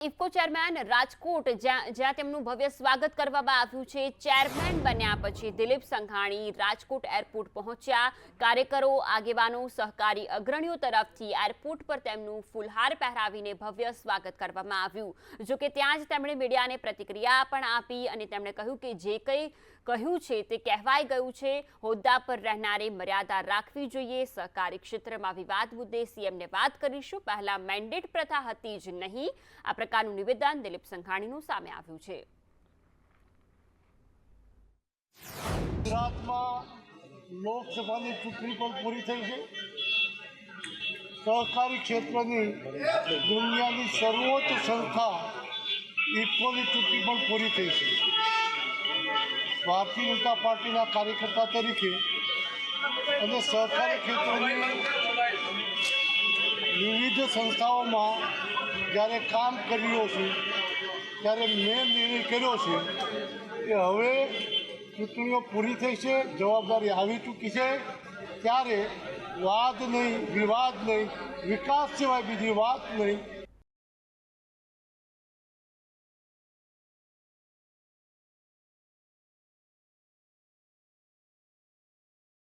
IFFCO chairman Rajkot જ્યાં તેમનું ભવ્ય સ્વાગત કરવામાં આવ્યું છે. ચેરમેન બન્યા પછી દિલીપ સંઘાણી રાજકોટ એરપોર્ટ પહોંચ્યા. કાર્યકરો, આગેવાનો, સહકારી અગ્રણીઓ તરફથી એરપોર્ટ પર તેમનું ફૂલહાર પહેરાવીને ભવ્ય સ્વાગત કરવામાં આવ્યું. જોકે ત્યાં જ તેમણે મીડિયાને પ્રતિક્રિયા પણ આપી અને તેમણે કહ્યું કે જે કંઈ કહ્યું છે તે કહેવાઈ ગયું છે. હોદ્દા પર રહેનારે મર્યાદા રાખવી જોઈએ. સહકારી ક્ષેત્રમાં વિવાદ મુદ્દે સીએમને વાત કરીશું. પહેલા મેન્ડેટ પ્રથા હતી જ નહીં. આ પ્રકારનું નિવેદન દિલીપ સંઘાણીનું સામે આવ્યું છે. ગુજરાતમાં લોકસભાની ચૂંટણી પણ પૂરી થઈ છે. સહકારી ક્ષેત્રની દુનિયાની સર્વોચ્ચ સંસ્થા ઇફકોની ચૂંટણી પણ પૂરી થઈ છે. ભારતીય જનતા પાર્ટીના કાર્યકર્તા તરીકે અને સહકારી ક્ષેત્રની વિવિધ સંસ્થાઓમાં જ્યારે કામ કરી રહ્યો છું, ત્યારે મેં નિર્ણય કર્યો છે કે હવે ચૂંટણીઓ પૂરી થઈ છે, જવાબદારી આવી ચૂકી છે, ત્યારે વાદ નહીં, વિવાદ નહીં, વિકાસ સિવાય બીજી વાત નહીં